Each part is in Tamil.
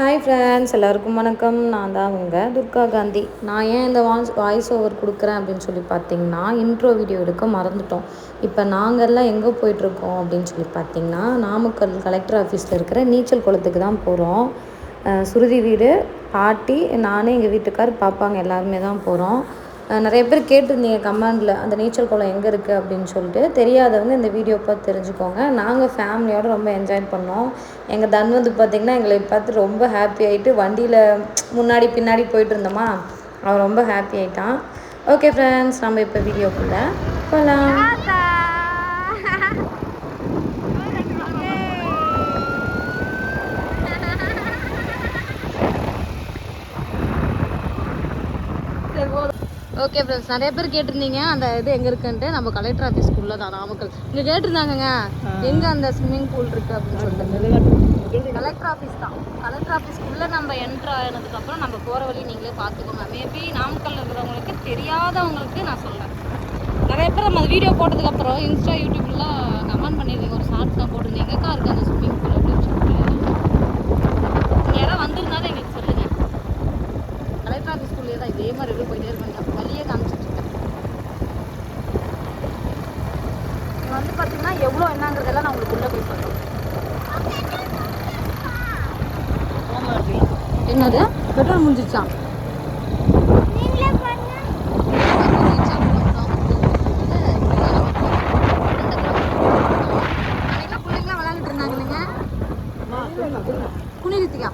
ஹாய் ஃப்ரெண்ட்ஸ் எல்லாருக்கும் வணக்கம். நான் தான் உங்கள் துர்கா காந்தி. நான் ஏன் இந்த வாய்ஸ் வாய்ஸ் ஓவர் கொடுக்குறேன் அப்படின்னு சொல்லி பார்த்தீங்கன்னா இன்ட்ரோ வீடியோ எடுக்க மறந்துட்டோம். இப்போ நாங்கள்லாம் எங்கே போயிட்டுருக்கோம் அப்படின்னு சொல்லி பார்த்தீங்கன்னா நாமக்கல் கலெக்டர் ஆஃபீஸில் இருக்கிற நீச்சல் குளத்துக்கு தான் போகிறோம் சுருதி வீடு பாட்டி நானே எங்கள் வீட்டுக்கார் பாப்பாங்க எல்லாருமே தான் போகிறோம் நிறைய பேர் கேட்டிருந்தீங்க கமெண்டில் அந்த நீச்சல் குளம் எங்கே இருக்குது அப்படின்னு சொல்லிட்டு. தெரியாதவங்க இந்த வீடியோ பார்த்து தெரிஞ்சுக்கோங்க. நாங்கள் ஃபேமிலியோடு ரொம்ப என்ஜாய் பண்ணோம். எங்கள் தன் வந்து பார்த்திங்கன்னா எங்களை பார்த்து ரொம்ப ஹாப்பி ஆகிட்டு வண்டியில் முன்னாடி பின்னாடி போயிட்டு இருந்தோமா அவன் ரொம்ப ஹாப்பி ஆகிட்டான் ஓகே ஃப்ரெண்ட்ஸ் நம்ம இப்போ வீடியோக்குள்ளே போகலாம் ஓகே ஃப்ரெண்ட்ஸ் நிறைய பேர் கேட்டிருந்தீங்க. அந்த இது எங்கே இருக்குன்ட்டு. நம்ம கலெக்டர் ஆஃபீஸ்க்குள்ளே தான் நாமக்கல். இங்கே கேட்டிருந்தாங்கங்க. எங்கே அந்த ஸ்விம்மிங் பூல் இருக்குது அப்படின்னு சொல்லிட்டு. கலெக்டர் ஆஃபீஸ் தான். கலெக்டர் ஆஃபீஸ்க்குள்ளே நம்ம என்ட்ரு ஆனதுக்கப்புறம் நம்ம போகிற வழி நீங்களே பார்த்துக்கோங்க. மேபி நாமக்கல் இருக்கிறவங்களுக்கு தெரியாதவங்களுக்கு நான் சொல்கிறேன் நிறைய பேர் நம்ம வீடியோ போட்டதுக்கப்புறம் இன்ஸ்டா யூடியூப்லாம் கமெண்ட் பண்ணியிருந்தீங்க. ஒரு ஷார்ட்ஸ் தான் போட்டிருந்தீங்க. எங்கக்கா இருக்குது அந்த ஸ்விம்மிங் பூல் அப்படின்னு சொல்லிட்டு. நீங்கள் யாராவது வந்திருந்தாலும் எங்களுக்கு சொல்லுங்கள் கலெக்டர் ஆஃபீஸ்க்குள்ளேயே தான் இதே மாதிரி போயிட்டே இருப்பாங்க வழியே காமிச்சிட்டு இருக்கேன். இங்க வந்து பார்த்தீங்கன்னா எவ்வளோ என்னங்கிறதெல்லாம் நான் உங்களுக்கு உள்ளே போய் சொல்கிறேன் என்னது? பெட்ரோல் முடிஞ்சிச்சான் குனிருத்தியா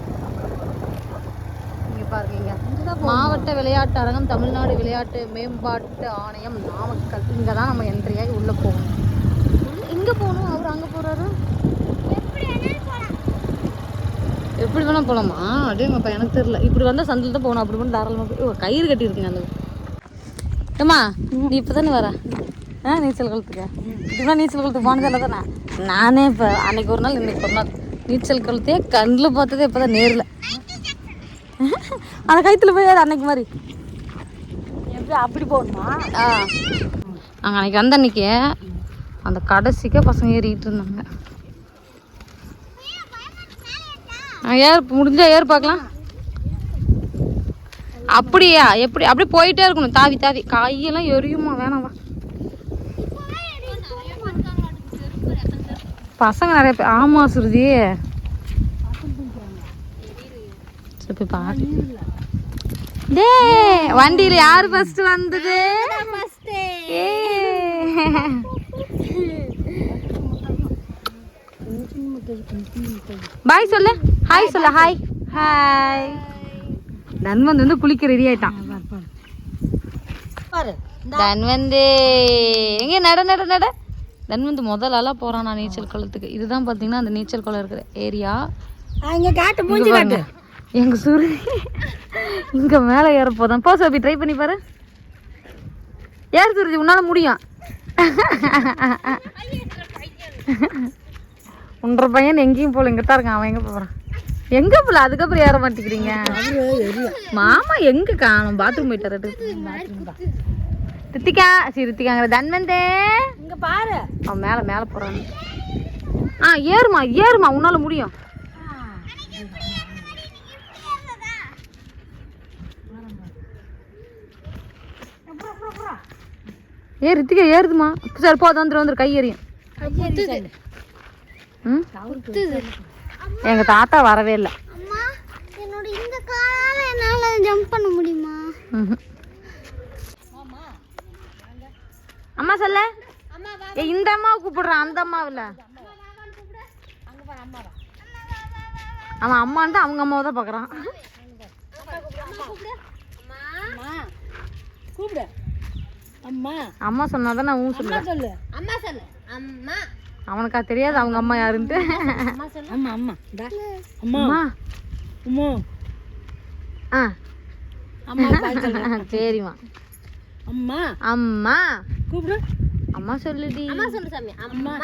இங்க பாருங்க இங்க மாவட்ட விளையாட்டு அரங்கம் தமிழ்நாடு விளையாட்டு மேம்பாட்டு ஆணையம் நாமக்கல். இங்கே தான் நம்ம என்ட்ரியாகி உள்ளே போகணும். இங்கே போகணும்? அவர் அங்கே போகிறாரு எப்படி வேணா போலாமா? அப்படியேங்கப்பா எனக்கு தெரியல. இப்படி வந்தால் சந்தில் தான் போகணும். அப்படி மட்டும் தாராளமாக போய் கயிறு கட்டியிருக்குங்க அந்த ஏம்மா நீ இப்போ தானே வர? ஆ நீச்சல் குளத்துக்கு இப்படிலாம் நீச்சல் குளத்துக்கு போனதில்ல தானே? நானே இப்போ அன்னைக்கு ஒரு நாள் இன்னைக்கு ஒரு நாள் நீச்சல் குளத்தையே கண்ணில் பார்த்ததே இப்போ தான் நேரில். அந்த கயித்துல போய் அன்னைக்கு மாதிரி. எப்படி அப்படி போகணுமா? ஆ. நாங்கள் அன்னைக்கு வந்த அன்னைக்கு அந்த கடைசிக்கே பசங்க ஏறிக்கிட்டு இருந்தாங்க. ஆ, ஏறு முடிஞ்சா ஏறு பார்க்கலாம். அப்படியா? எப்படி? அப்படியே போயிட்டே இருக்கணும். தாவி தாவி. கையெல்லாம் எரியுமா? வேணாம் பசங்க நிறைய பேர் ஆமா சுருதி. சரி போய் பாரு. டே வண்டியில யார் ஃபர்ஸ்ட் வந்தது? பாய் சொல்லு. ஹாய் சொல்லு. ஹாய் ஹாய் தன்வந்த் வந்து குளிக்க ரெடி ஆயிட்டான். பாரு. தன்வந்து எங்க நட நட நட? தன்வந்து முதல் ஆளா போறான் நான் நீச்சல் குளத்துக்கு. இதுதான் பாத்தீங்கன்னா அந்த நீச்சல் குளம் இருக்கிற ஏரியா இங்க காட்டு மூஞ்சி பாருங்க. எங்க சூரிய இங்க மேல ஏற போதான் போ சோபி ட்ரை பண்ணி பாரு. ஏறு சுருதி உன்னால முடியும். ஒன்றரை பையன் எங்கேயும் போல இங்க தான் இருக்கான். அவன் எங்க போறான்? எங்க போல? அதுக்கப்புறம் ஏற மாட்டேங்கிறீங்க. மாமா எங்க காணும் பாத்ரூம் போயிட்டாரு ரித்திகா சரி ரித்திகாங்கிற. தன்வந்தே இங்க பாரு. அவன் மேல மேல போறான். ஆ ஏறுமா ஏறுமா. உன்னால முடியும். ஏ ரித்திகா ஏறுதுமா சரி போ வந்துரு வந்துரு கை எறியும் ம் எங்க தாத்தா வரவே இல்லை அம்மா என்னோட இந்த காலால என்னால ஜம்ப் பண்ண முடியுமா. அம்மா சொல்ல ஏ இந்த அம்மாவை கூப்பிடுறான் அந்த அம்மாவில் அவன் அம்மான்ட்டு அவங்க அம்மாவை தான் பார்க்குறான் அம்மா கூப்பிடு அம்மா. அம்மா சொன்னாதான் நான் ஊன் சொல்லுவேன். சொல்லு. அம்மா சொல்லு. அம்மா. அவனுக்கா தெரியாது அவங்க அம்மா யாருன்ட்டு. அம்மா சொல்லு அம்மா அம்மா டா அம்மா. அம்மா. ஆ. அம்மா பாய் சொல்லு. சரிம்மா. அம்மா. அம்மா. கூப்பிடு. அம்மா சொல்லுடி. அம்மா சொல்லு சாமி. அம்மா.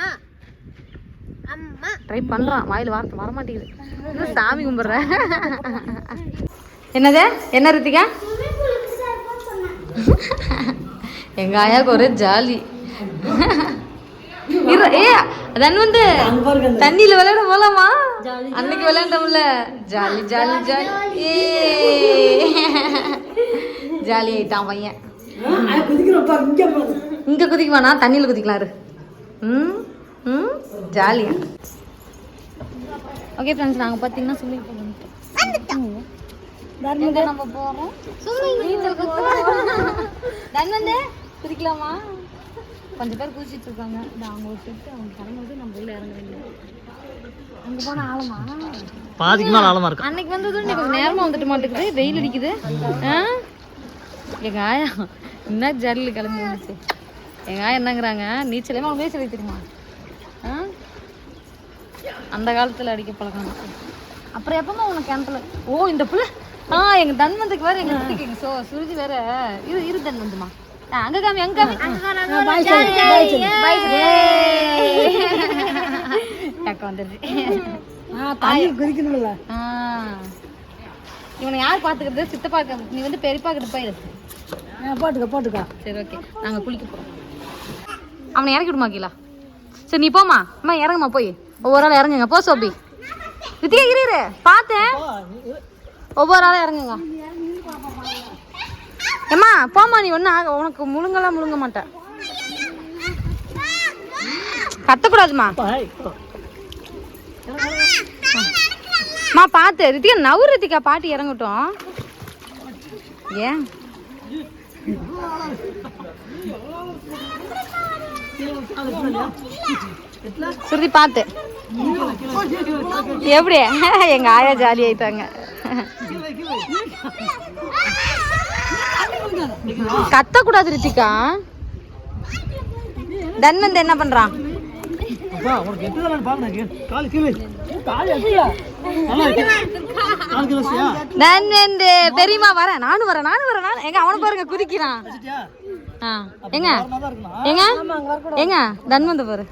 அம்மா. ட்ரை பண்ணுறான் வாயில் வார்த்தை வர மாட்டேங்குது. சாமி கும்பிட்றேன் என்னது? என்ன ரித்திகா? எங்க ஆயாக்கு ஒரே ஜாலி. ஏ தன் வந்து தண்ணியில விளையாட போலாமா? அன்னைக்கு விளையாண்டோம்ல. Jolly jolly jolly. ஏ. ஜாலி ஆயிட்டான் பையன். இங்கே குதிக்குவானா தண்ணியில குதிக்கலாம் இரு. ம் ம் ஜாலியா. ஓகே ஃப்ரெண்ட்ஸ் நாங்கள் பார்த்தீங்கன்னா ஸ்விம்மிங் பூல் எங்க நம்ம போகிறோம் தன்வந்தே குதிக்கலாமா கொஞ்சம் பேர் குதிச்சிட்டு இருக்காங்க. இந்த அவங்க ஒரு செட்டு அவங்க கிளம்புறது நம்ம உள்ள இறங்க வேண்டியது. அங்கே போனால் ஆழமா? பாதிக்கு மேல ஆழமா இருக்கும் அன்னைக்கு வந்தது இன்னைக்கு கொஞ்சம் நேரமா வந்துட்டு மாட்டேங்குது. வெயில் அடிக்குது. எங்க ஆயா என்ன ஜல்லில் கிளம்பி வந்துச்சு. எங்க ஆயா என்னங்கிறாங்க? நீச்சலே அவங்க நீச்சல் அடிக்க தெரியுமா அந்த காலத்துல அடிக்க பழக்கம். அப்புறம் எப்பமா உனக்கு கிணத்துல ஓ இந்த புள்ள ஆ எங்க தன்வந்துக்கு வேற எங்க எங்க சோ சுருதி வேற. இரு இரு தன்வந்துமா அங்க காமி அங்க காமி பாய் அக்கா வந்துருச்சு ஆ தண்ணி குதிக்கணும்ல ஆ. இவனை யார் பாத்துக்கிறது சித்தப்பா நீ வந்து பெரியப்பா கிட்ட போயிரு போட்டுக்க போட்டுக்க சரி ஓகே நாங்க குளிக்க போறோம் அவனை இறக்கி விடுமா கீழா சரி நீ போமா அம்மா இறங்குமா போய் ஒவ்வொரு ஆள் இறங்குங்க போ சோபி இரு இரு பார்த்தேன் ஒவ்வொரு ஆளும் இறங்குங்க ஏம்மா போம்மா நீ ஒன்றும் உனக்கு முழுங்கலாம் முழுங்க மாட்டேன். கத்தக்கூடாதுமா. மா பார்த்து ரித்திகா நவு ரித்திகா பாட்டி இறங்கட்டும். ஏன்? சுருதி பார்த்து எப்படி எங்க ஆயா ஜாலி ஆயிட்டாங்க. கத்தக்கூடாது ரித்திகா. தன்வந்த் என்ன பண்றான் பெரியமா வரேன் நானும் வரேன் நானும் வரேன் நானும். எங்க அவனை பாருங்க குதிக்கிறான். எங்க? எங்க? எங்க? தன்வந்த் பாரு.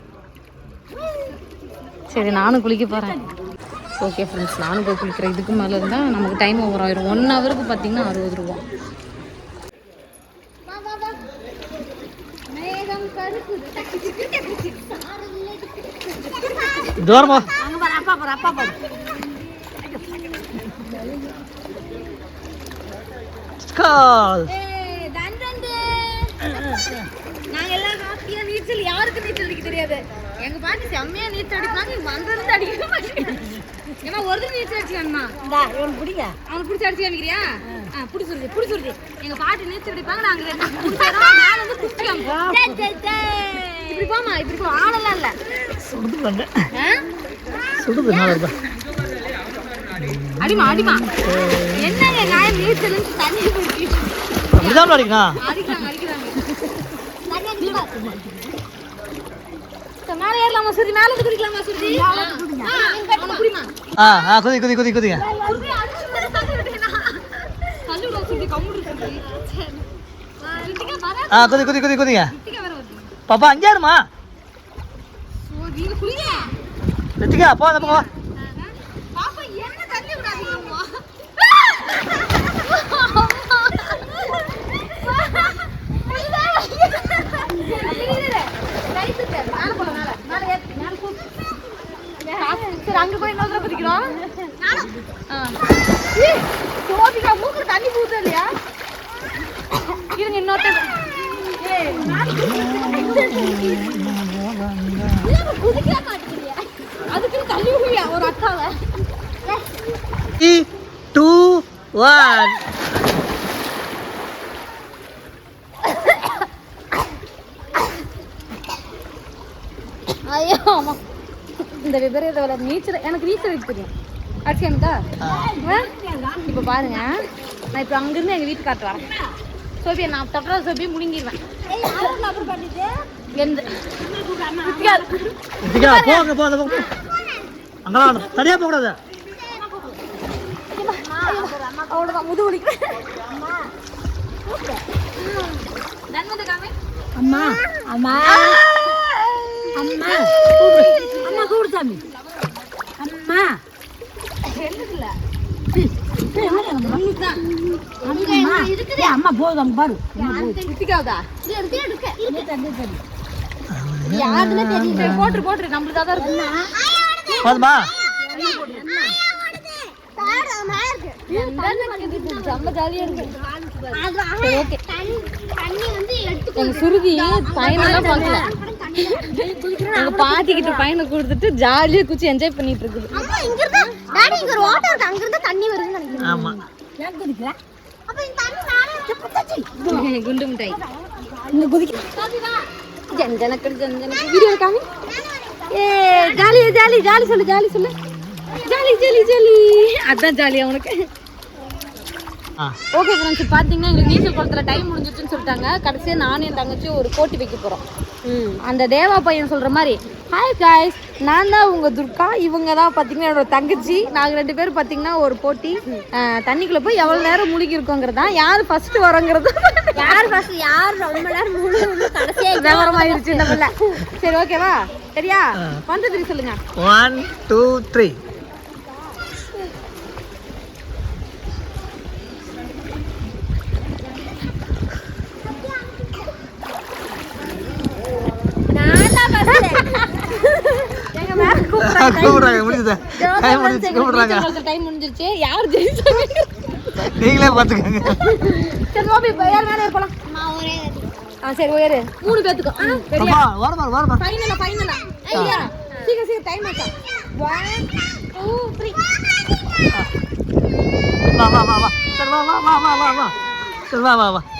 சரி நானும் குளிக்க போகிறேன் ஓகே ஃப்ரெண்ட்ஸ் நானும் போய் குளிக்கிறேன். இதுக்கு மேலே இருந்தால் நமக்கு டைம் ஓவர் ஆயிரும். ஒன் ஹவருக்கு பார்த்தீங்கன்னா அறுபது ரூபா. தூரமா. அங்க பாரு அப்பா பாரு அப்பா பாரு. கால் நாங்க எல்லாம் ஹாப்பியா நீச்சல் யாருக்கு நீச்சல் அடிக்க தெரியாது? எங்க பாட்டி செம்மையா நீச்சல் அடிப்பாங்க இருந்து அடிக்க மாட்டேங்க ஏன்னா ஒரு தடவை நீச்சல் அடிச்சாங்கம்மா இந்தா இவனுக்கு பிடிக்க அவனுக்கு பிடிச்சி அடிச்சு காமிக்கிறியா? ஆ. பிடிச்சிருது பிடிச்சிருது எங்க பாட்டி நீச்சல் அடிப்பாங்க நாங்க ரெண்டு பேரும் பிடிச்சா மேல வந்து காமிப்போம் இப்படி போமா இப்படி போ. ஆளெல்லாம் இல்ல. சுடுது ஆ? சுடுது நல்லா இருக்கா அடிமா அடிமா என்னங்க நான் நீச்சல் தண்ணி குடிச்சு அப்படிதான் அடிக்கணும் அடிக்கிறாங்க அடிக்கிறாங்க. சரி, மேல ஏறலாமா சுருதி? மேல இருந்து குடிக்கலாமா சுருதி? ஆ, அவனை புடிமா ஆ ஆ குதி குதி குதி குதிங்க. ஆ குதி குதி குதி குதிங்க. பாப்பா குடிங்க ரித்திகா போ அந்த பக்கம் சரி அங்க போய் இன்னொரு குதிக்கிறோம். சோபிகா தண்ணி பூத்து இல்லையா? இருங்க இன்னொருத்தர். ஏய், தள்ளி விடுவியா ஒரு அக்காவை? த்ரீ டூ ஒன் ஐயோ ஆமா இந்த விபரீத விளையாட்டு நீச்சல் எனக்கு நீச்சல் அடிக்க தெரியும். அடிச்சு எனக்கா இப்போ பாருங்க. நான் இப்போ அங்கிருந்து எங்கள் வீட்டுக்கு காட்டு வரேன். சோபியா நான் தட்டுறா சோபியை முழுங்கிடுவேன் எந்த போங்க போ அந்த பக்கம் அங்கெல்லாம் தனியாக போகக்கூடாது. அவ்வளோதான் முது வலிக்கிறேன் அம்மா. அம்மா. அம்மா. அம்மா கூப்பிடு சாமி. அம்மா. அம்மா. ஏய், அம்மா போகுது அங்க பாரு. யாருன்னு தெரியல. சரி போட்டுரு போட்டுரு. நம்மளுக்கு அதான் இருக்கு. போதுமா சுருதி பையனெல்லாம் பார்க்கல. எங்க பாட்டிக்கிட்ட பையனை கொடுத்துட்டு ஜாலியா குச்சி என்ஜாய் பண்ணிட்டு இருக்குது அம்மா இங்க இருந்தா டாடி இங்க ஒரு ஓட்டை இருக்கு அங்க இருந்தா தண்ணி வருதுன்னு நினைக்கிறேன். ஆமா. ஏன் குதிக்கிற? அப்ப இந்த தண்ணி குண்டு மிட்டாய். இங்க குதிக்க. ஜனக்கடி ஜனக்கு வீடியோ காமி. ஏ ஜாலி ஜாலி ஜாலி சொல்லு ஜாலி சொல்லு. ஜாலி ஜாலி ஜாலி அதான் ஜாலியா உனக்கு. ஓகே ஃப்ரெண்ட்ஸ் பார்த்தீங்கன்னா எங்களுக்கு நீச்சல் குளத்துல டைம் முடிஞ்சிச்சுன்னு சொல்லிட்டாங்க. கடைசியாக நானும் என் தங்கச்சியும் ஒரு போட்டி வைக்க போகிறோம் அந்த தேவா பையன் சொல்கிற மாதிரி ஹாய் காய்ஸ் நான் தான் உங்கள் துர்கா. இவங்க தான் பார்த்தீங்கன்னா என்னோட தங்கச்சி. நாங்கள் ரெண்டு பேரும் பார்த்தீங்கன்னா ஒரு போட்டி. அஹ், தண்ணிக்குள்ள போய் எவ்வளோ நேரம் முழுகி இருக்கோங்கிறது தான் யார் ஃபர்ஸ்ட் வரோங்கிறது? யார் ஃபர்ஸ்ட் யார் ரொம்ப நேரம் முழு கடைசியா விவரமாயிருச்சு இந்த பிள்ளை. சரி ஓகேவா சரியா? வந்து திரி சொல்லுங்க ஒன் டூ த்ரீ கூப்பிடுறாங்க. முடிஞ்சது? டைம் முடிஞ்சு கூப்பிடுறாங்க. டைம் முடிஞ்சிருச்சு. யார் ஜெயிச்சாங்க? நீங்களே பார்த்துக்கோங்க சரி ஓபி யார் மேலே ஒரே ஆ சரி உயரு மூணு பேத்துக்கும். ஆ ரெடியா அப்பா வரமா வரமா ஃபைனலா ஃபைனலா ஐயா. சீக்கிரம் சீக்கிரம் டைம் ஆச்சா? ஒன் டூ த்ரீ வா வா வா வா. சரி வா வா வா வா வா வா. சரி வா வா வா. ம். சரி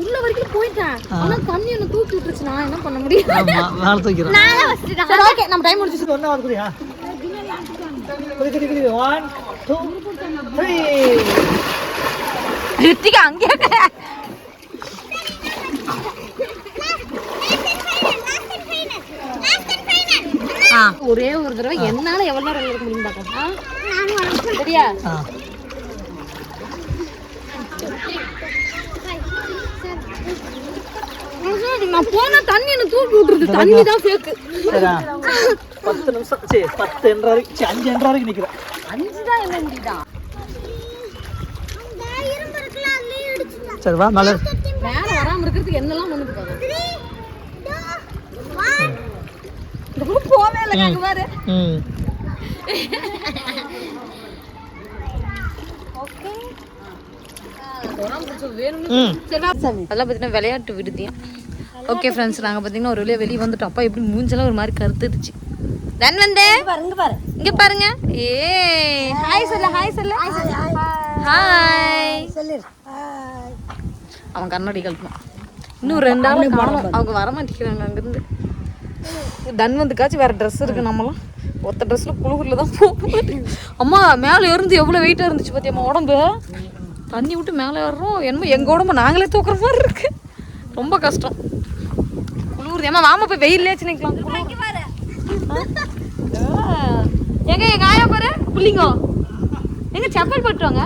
உள்ள வரைக்கும் போயிட்டேன். ஆனா தண்ணி என்ன தூக்கி விட்டுருச்சு. நான் என்ன பண்ண முடியும்? தூக்கிறேன். சரி ஓகே நம்ம டைம் முடிஞ்சிச்சு ஒண்ணா வந்துறியா ரித்திகா அங்கே ஆ ஒரே ஒரு தடவை என்னால எவ்வளவு நேரம் இருக்க முடியும் பார்க்கலாம். சரியா? நான் போனா தண்ணி என்ன தூக்கி விட்டுருது. தண்ணி. தான் ஃபேக்கு பத்து நிமிஷம். சரி பத்து என்ற வரைக்கும் சரி, அஞ்சு என்ற வரைக்கும் நிக்கிறேன் அஞ்சு தான் என்ன முடியுதா அந்த இரும்பு இருக்குல்ல அதுலயே இடிச்சுட்டாங்க சரி வா மேல மேல வராம இருக்கிறதுக்கு என்னெல்லாம் பண்ணுது த்ரீ டூ ஒன் இந்த பக்கம் போவே இல்லை அங்க பாரு. அதெல்லாம் பார்த்தீங்கன்னா விளையாட்டு விடுதியம் ஓகே ஃப்ரெண்ட்ஸ் நாங்கள் பார்த்தீங்கன்னா ஒரு வழியாக வெளியே வந்துட்டோம். அப்பா எப்படி மூஞ்செல்லாம் ஒரு மாதிரி கருத்துடுச்சு. தன் வந்து. இங்க பாரு இங்க பாருங்க. ஏ ஹாய் சொல்ல ஹாய் சொல்ல. ஹாய் சொல்லு அவன் கண்ணாடி கழட்டணும் இன்னும் ரெண்டு நாள் காணும். அவங்க வர மாட்டேங்கிறாங்க அங்கேருந்து. டன் வந்துக்காச்சும் வேற ட்ரெஸ் இருக்கு நம்மளாம் ஒத்த ட்ரெஸ்ல குழுகுல தான் போகும். அம்மா மேலே இருந்து எவ்வளோ வெயிட்டாக இருந்துச்சு பார்த்தியம்மா உடம்பு? தண்ணி விட்டு மேலே ஏறுறோம். என்னமோ எங்கள் உடம்பு நாங்களே தூக்குற மாதிரி இருக்கு. ரொம்ப கஷ்டம். குளிருது. ஏமா வாம போய் வெயிலேச்சு நிற்கலாம் எங்க எங்க ஆயா பாரு? புள்ளிங்க. எங்க செப்பல் போட்டுவாங்க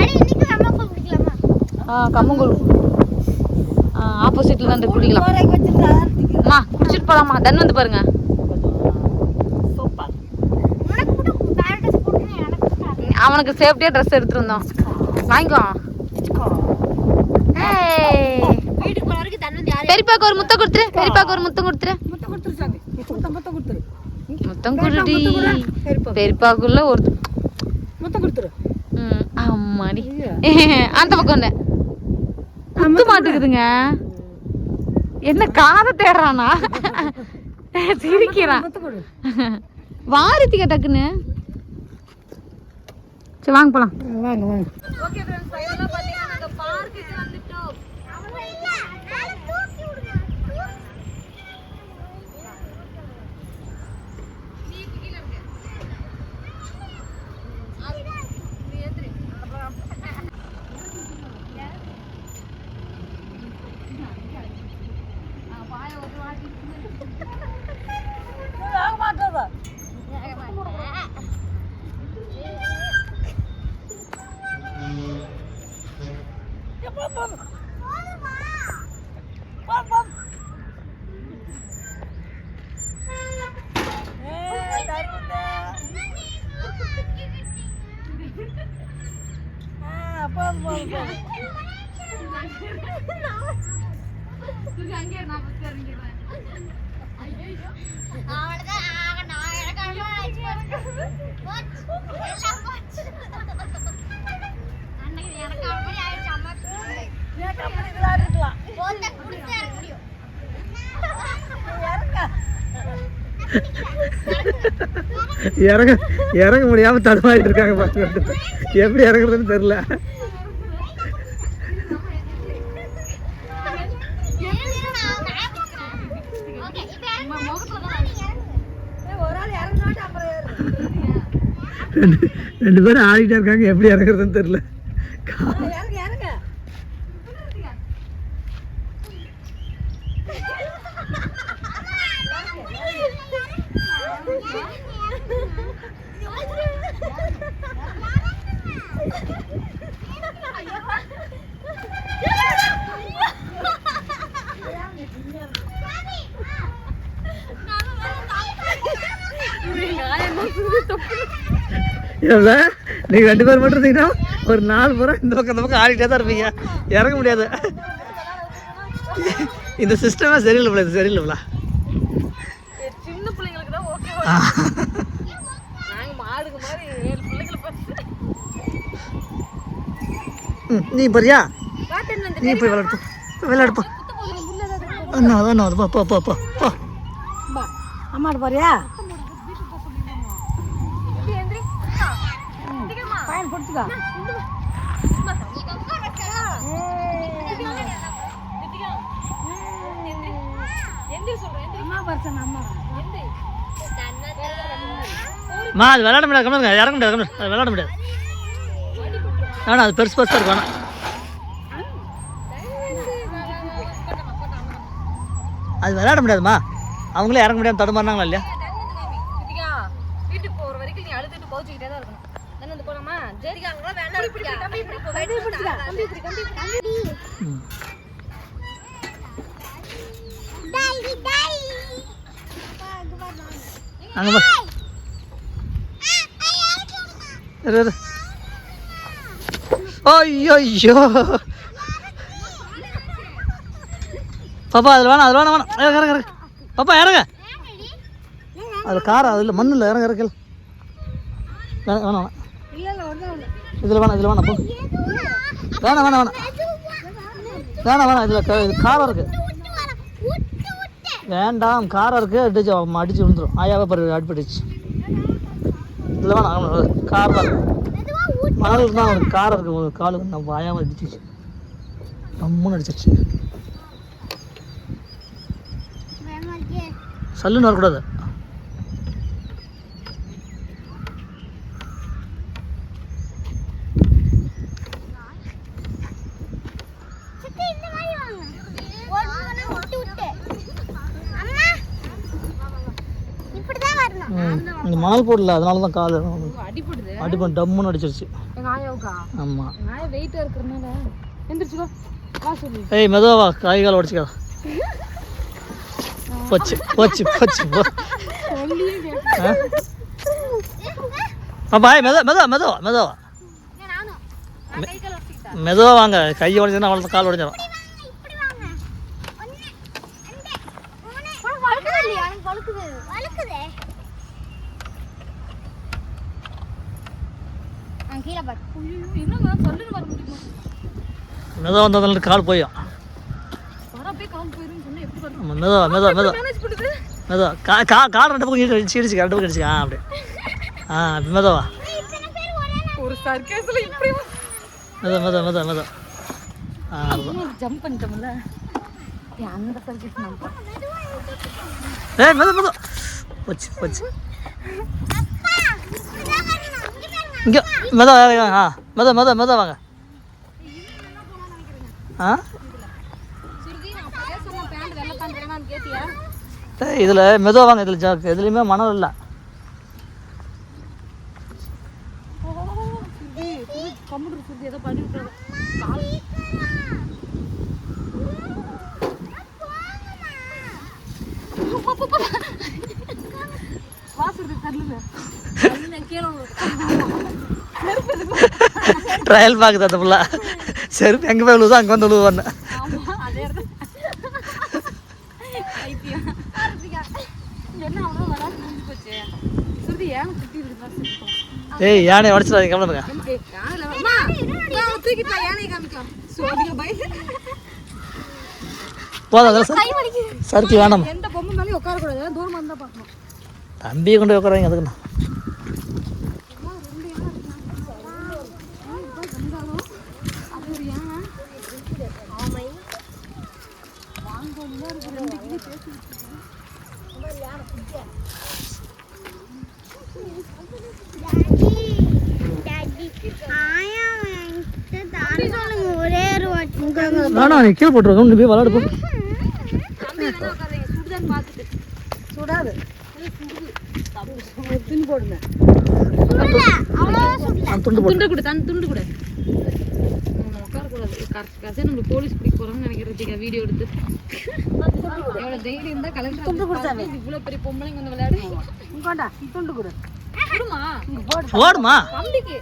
அடி இன்னைக்கு நம்ம குடிக்கலாமா ஆ கம்மங்கூழ். ஆப்போசிட்ல தான் குடிக்கலாம். அம்மா குடிச்சிட்டு போலாமா தன் வந்து பாருங்க. அவனுக்கு சேஃப்டியா ட்ரெஸ் எடுத்துருந்தோம். வாங்கிக்கோ. வந்து பெரியப்பாக்கு ஒரு முத்தம் கொடுத்துரு. பெரியப்பாக்கு ஒரு முத்தம் கொடுத்துரு. முத்தம் கொடுடி. பெரியப்பா பெரியப்பாக்குள்ள ஒரு முட்டை கொடுத்துரு. ம், அம்மாடி. அந்த பக்கம் ஒண்ணு குத்து மாட்டுக்குதுங்க என்ன காதை தேடுறானா சிரிக்கிறான். வாரித்திக்க டக்குன்னு. சரி வாங்க போலாம். வாங்க வாங்க ஓகே ஃப்ரெண்ட்ஸ் ஃபைனலாக பார்த்தீங்கன்னா நாங்கள் பார்க்குக்கு வந்துட்டோம் அவங்க இல்ல மேல தூக்கி விடுங்க அவ்வளவுதான். ஆக நான் எனக்கு அவ்வளவு ஆயிடுச்சு பாருங்க. போச்சு. எல்லாம் போச்சு. அன்னைக்கு எனக்கு அப்படி ஆயிடுச்சு அம்மா போத்த குடிச்சு இறங்க முடியும் இறங்க இறங்க முடியாம தடுமாறி இருக்காங்க பாருங்க எப்படி இறங்குறதுன்னு தெரியல. ரெண்டு ரெண்டு பேரும் ஆடிட்டே இருக்காங்க எப்படி இறங்குறதுன்னு தெரியல. இல்லை நீங்க ரெண்டு பேர் மட்டும் இருந்தீங்கன்னா ஒரு நாலு பேரும் இந்த பக்கம் இந்த பக்கம் ஆடிட்டே தான் இருப்பீங்க. இறங்க முடியாது. இந்த சிஸ்டமே சரியில்லை போல இது சரியில்லை போல. சின்ன பிள்ளைங்களுக்கு தான் ஓகே மாடுக்கு மாதிரி ஏழு பிள்ளைங்களை நீ பரியா நீ போய் விளையாடு போ. விளையாடு போ. ஒன்றும் அது ஒன்றும் அது போ போ போ போ போ. அம்மாட்ட போறியா? அம்மா மா அது விளையாட முடியாது. கம்மி இறங்க முடியாது. கம்மி அது விளையாட முடியாது. வேணாம் அது பெருசு பெருசாக இருக்கு வேணாம் அது விளையாட முடியாதுமா. அவங்களே இறங்க முடியாம தடுமாறினாங்களா இல்லையா? வீட்டுக்கு போற வரைக்கும் நீ அழுதுட்டு கோச்சிக்கிட்டே தான் இருக்கணும். தானே வந்து போலாமா? சரிக்கா அங்க வேண்டாம் இப்படி கம்பி இப்படி போ கம்பி பிடிச்சிக்கா கம்பி இப்படி கம்பி இப்படி ம். டாய் டாய். அங்கே போ இரு, இரு. ஐயோ ஐயோ பாப்பா அதில் வேணாம் அதில் வேணாம் வேணாம். இறங்க இறங்க இறங்க. பாப்பா இறங்க. அதில் கார் அதில் மண் இல்லை இறங்க இறக்கல வேணாம் வேணாம். இதில் வேணாம் இதில் வேணாம் போ. வேணாம் வேணாம் வேணாம். வேணாம் வேணாம் இதில் இது காரம் இருக்கு. வேண்டாம் காரம் இருக்கு. அடிச்சு அவன் அடிச்சு விழுந்துரும். ஆயாவே பாரு அடிப்பட்டுச்சு இதில் வேணாம் கார் தான் மணல் தான் அவனுக்கு காரம் இருக்கு. ஒரு காலு நம்ம ஆயாவை அடிச்சிச்சு. அம்முன்னு அடிச்சிச்சு சல்லுன்னு வரக்கூடாது சித்தி இந்த மாதிரி வாங்க ஒண்ணு விட்டு விட்டு அம்மா இப்படிதான் வரணும் ம் இந்த மணல் போடல அதனால தான் கால் அடிப்படுது அடிப்பன் டம்முன்னு அடிச்சிருச்சு. எங்க ஆயாவுக்கா? ஆமாம் எங்க ஆயா வெயிட்டா இருக்கிறதுனால. எந்திரிச்சுக்கோ. ஏய் மெதுவா வா கை கால் உடச்சிக்காத. போச்சு போச்சு போச்சு ஆ? ஏய் மெதுவா மெதுவா மெதுவா மெதுவா. நானும். கை கால் ஒட்டிக்கிட்டா மெதுவா வாங்க கை உடஞ்சுன்னா அவ்வளோ கால் உடஞ்சிடும் இப்படி வாங்க ஒண்ணு ரெண்டு மூணு. வழுக்குது. ஆ கீழே பாரு. என்னங்க சொல்லுன்னு வர முடியுமா? மெதுவா வந்ததுல கால் போயும். மெதுவா மேனேஜ் பண்ணுது மெதுவா. கா கா கால் ரெண்டு பக்கம் இடிச்சு ரெண்டு பக்கம் அப்படி. ஆ மெதுவா. ஒரே சர்க்கஸ்ல இப்படி. ஜம்ப் பண்ணிட்டோம்ல. அந்த சர்க்கஸ் நம்ம போச்சு போச்சு அப்பா இப்படிதான் வரணும் இங்க பாருங்க இங்கே மெதுவா இறங்க, ஆ மெதுவா மெதுவா மெதுவா வாங்க ஆ சுருதி நான் அப்பவே சொன்ன பேண்ட் வெள்ளை பேண்ட் வேணாம்னு கேட்டியா ஏய், இதில் மெதுவா வாங்க இதில் ஜா எதுலேயுமே மணல் இல்லை. வாசுறது தள்ளுங்க கீழே ட்ரையல் பார்க்குது அந்த புள்ள. செருப்பு எங்கே போய் விழுவுதோ அங்கே வந்து விழுவான்னு ஏய் யானை உடச்சிடாதீங்க கவனிங்க அதெல்லாம் சறுக்கி வேணாம் தம்பியை கொண்டு உட்காராங்க அதுக்குண்ணா வேணாம் நீ கீழே போட்டுருக்கோம் நீ போய் விளாடு போ. சுடாது. துணி போடுங்க. துண்டு கொடு தன் துண்டு கொடு. உட்காரக்கூடாது. கடைசியாக நம்ம போலீஸ் பிடிக்க போகிறோம்னு நினைக்கிறதுக்கு வீடியோ எடுத்து. எவ்வளோ தைரியம் இருந்தால் கலெக்டர் துண்டு கொடுத்தாவே இவ்வளோ பெரிய பொம்பளைங்க வந்து விளையாடு. இங்கோண்டா துண்டு கொடு. கொடுமா? ஓடுமா தம்பிக்கு.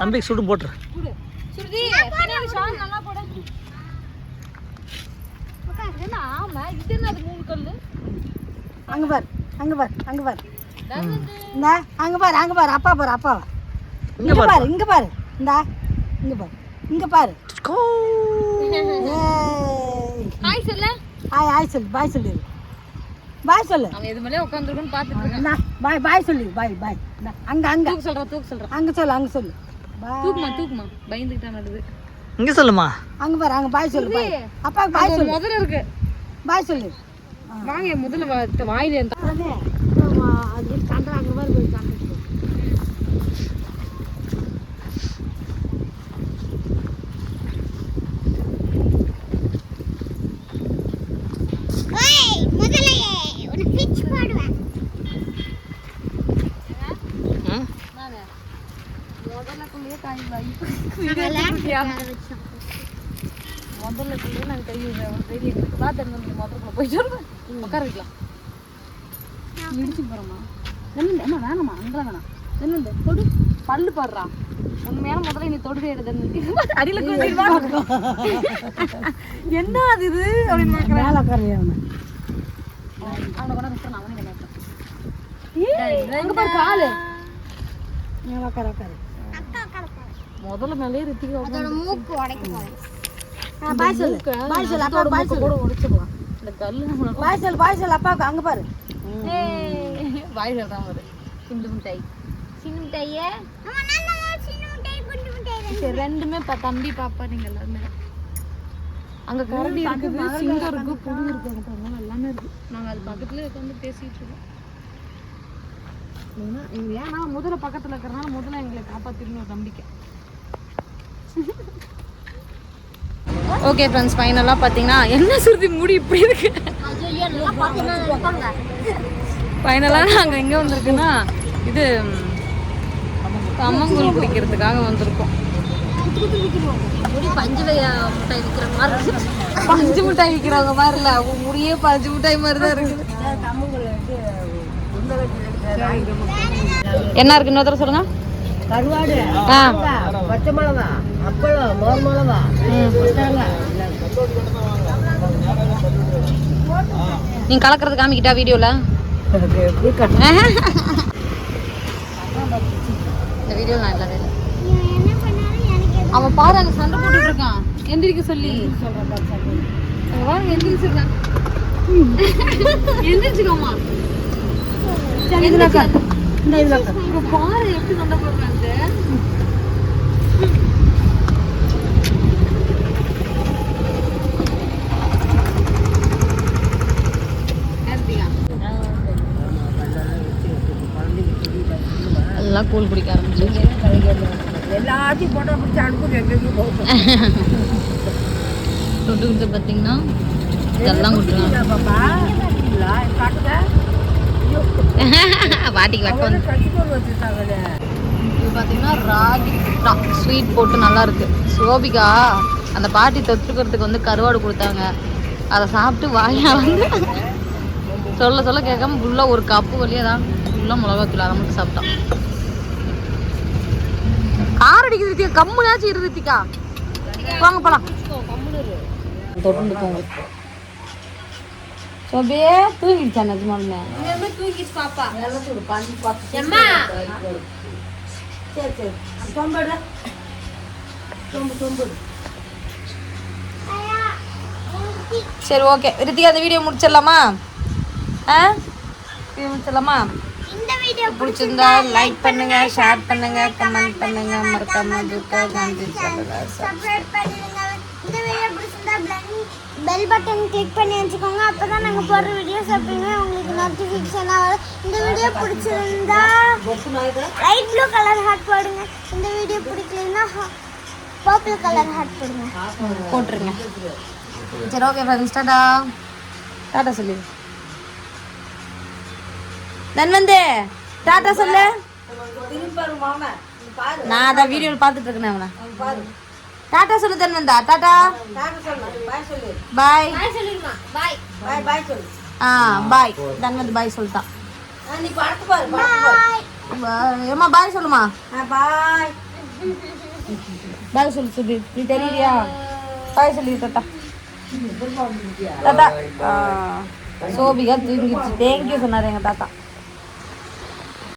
தம்பிக்கு சுடும் போட்டுரு. கொடு. சுருதி பின்னாடி ஷால் நல்லா போட. என்ன ஆமா? இது என்ன அது மூணு கல்லு? அங்க பார் அங்க பார் அங்க பார். இந்த அங்க பாரு அங்க பாரு அப்பா பாரு அப்பா இங்க பாரு. இங்க பாரு. இந்தா இங்க பாரு. இங்க பாரு. ஹாய் சொல்ல. ஹாய் ஹாய் சொல்லு. பாய் சொல்லு. பாய் சொல்லு. அவன் எது மேலே உட்காந்துருக்குன்னு பார்த்துட்டு பாய் பாய் சொல்லு. பாய் பாய் அங்க அங்க. தூக்கு சொல்கிறான் தூக்கு சொல்கிறான் அங்க சொல்லு அங்க சொல்லு. பாய் தூக்குமா தூக்குமா? பயந்துக்கிட்டான் நடுது இங்கே சொல்லுமா? அங்க பாரு அங்க பாய் சொல்லு பாய் அப்பாவுக்கு பாய் சொல்லு. முதல்ல இருக்கு. பாய் சொல்லு. வாங்க முதல்ல வாயில இருந்தா அதே அது கண்டா அங்க பாரு போய் கண்டுட்டு ஓய் முதலையே ஒரு பிச் போடுவேன் முதல்ல குள்ளையே காய் வாய் முதல்ல முதல்ல குள்ளையே நாங்கள் கை தைரியம் எங்களுக்கு பார்த்து நம்ம முதல்ல போயிட்டு வருவேன் உட்கார வைக்கலாம் இடிச்சு போகிறோமா என்னண்டு அம்மா வேணாம்மா அங்கெல்லாம் வேணாம் என்னண்டு தொடு பல்லு பாடுறா உண்மையான முதல்ல நீ தொடுவே எடுத்து அடியில என்ன அது இது அப்படின்னு கரையாம அவனை கொண்டு விட்டுறேன் அவனே கொண்டாடுறேன் எங்க பாரு காலு மேல கரை கரை அக்கா கலப்பாரு முதல்ல மேலே ரித்திகா அதோட மூக்கு உடைக்க போறேன். பாய் சொல்லு. பாய் சொல்லு அப்பா பாய் சொல்லு. கூட உடைச்சிடுவான் இந்த கல்லு பாய் சொல்லு பாய் சொல்லு அப்பாவுக்கு அங்க பாரு. வாய் சொல்றான் ஒரு சிந்து மிட்டாய் சின்ன மிட்டாயே ரெண்டுமே தம்பி பாப்பா நீங்க எல்லாருமே. அங்க கரடி இருக்குது சிங்கம் இருக்கு புழு இருக்கு அங்க பாருங்க எல்லாமே இருக்கு. நாங்க அது பக்கத்துல உட்காந்து பேசிட்டு இருக்கோம். ஏன்னா, முதல்ல பக்கத்துல இருக்கிறனால முதல்ல எங்களை காப்பாத்திருந்த ஒரு நம்பிக்கை ஓகே ஃப்ரெண்ட்ஸ் ஃபைனலாக பார்த்தீங்கன்னா என்ன சுருதி முடி இப்படி இருக்கு. ஃபைனலாக நாங்கள் எங்கே வந்திருக்குன்னா இது கம்மங்கூழ் குடிக்கிறதுக்காக வந்திருக்கோம். பஞ்சு மிட்டாய் விற்கிறவங்க மாதிரி இல்லை அவங்க முடியே பஞ்சு மிட்டாய் மாதிரி தான் இருக்குது என்ன இருக்கு இன்னொரு தடவை சொல்லுங்க. கருவாடு பச்சை மிளகா அப்பளம் மோர் மிளகா நீங்க கலக்கிறது காமிக்கிட்டா வீடியோல? இந்த வீடியோ நான் இல்லை. அவன் பாரு அங்க சண்டை போட்டுட்டு இருக்கான். எந்திரிக்க சொல்லி. எந்திரிச்சிருக்கான். எந்திரிச்சுக்கோமா இந்த இதுல பாரு எப்படி சண்டை போடுறாங்க. எல்லாம் கூழ் குடிக்க ஆரம்பிச்சு எல்லாத்தையும் போட்டோ பிடிச்சி அனுப்புங்க எங்களுக்கு போகும். தொட்டுக்கிட்டு பார்த்தீங்கன்னா இதெல்லாம் கொடுத்துருக்காங்க பாப்பா? இல்ல காட்டுங்க பாட்டிக்கு வைக்க வந்து பார்த்தீங்கன்னா ராகி புட்டா ஸ்வீட் போட்டு நல்லா இருக்கு. சோபிகா அந்த பாட்டி தொட்டுக்கிறதுக்கு வந்து கருவாடு கொடுத்தாங்க. அதை சாப்பிட்டு வாயா வந்து சொல்ல சொல்ல கேட்காம ஃபுல்லாக ஒரு கப்பு வழியாக தான் ஃபுல்லாக மிளகாத்தூள் அதை மட்டும் சாப்பிட்டான் கார் அடிக்குது ரித்திகா. கம்முனாச்சும் இரு ரித்திகா. வாங்க போலாம். தொட்டு போங்க சோபியே தூங்கிடுச்சா நிஜமாலுமே சரி சரி தொம்படு தொம்பு தொம்பு சரி ஓகே ரித்திகா அந்த வீடியோ முடிச்சிடலாமா ஆ வீடியோ முடிச்சிடலாமா இந்த வீடியோ பிடிச்சிருந்தா லைக் பண்ணுங்க ஷேர் பண்ணுங்க கமெண்ட் பண்ணுங்க மறக்காம சப்ஸ்கிரைப் பண்ணிடுங்க. இந்த வீடியோ பிடிச்சிருந்தா பெல் பட்டன் கிளிக் பண்ணி வச்சுக்கோங்க. நாங்கள் போடுற வீடியோஸ் எப்பயுமே உங்களுக்கு நோட்டிஃபிகேஷனாக வரும். இந்த வீடியோ பிடிச்சிருந்தா லைட் ப்ளூ கலர் ஹார்ட் போடுங்க. இந்த வீடியோ பிடிக்கலன்னா பர்பிள் கலர் ஹார்ட் போடுங்க. போட்டுருங்க. சரி ஓகே ஃப்ரெண்ட்ஸ் டாடா டாடா சொல்லு. தன்வந்தே டாடா சொல்லு. திருப்பாரு மாமா. பாரு. நான் அதான் வீடியோவில் பார்த்துட்டு இருக்கேன் அவனை பாரு. டாடா சொல்லு தன்வந்தா. டாடா டாக்டர் சொல்லு. பாய் சொல்லு. பாய். பாய் பாய். பாய் சொல்லு. ஆ பாய். தன்வந்த் பாய் சொல்லிட்டான். ஆ. ஏம்மா பாய் சொல்லுமா? ஆ பாய். பாய் சொல்லு சொல்லு. நீ தெரியலையா பாய் சொல்லி தாத்தா. தாத்தா. ஆ, சோபிகா தூங்கிடுச்சு தேங்க்யூ சொன்னார் எங்கள் தாத்தா.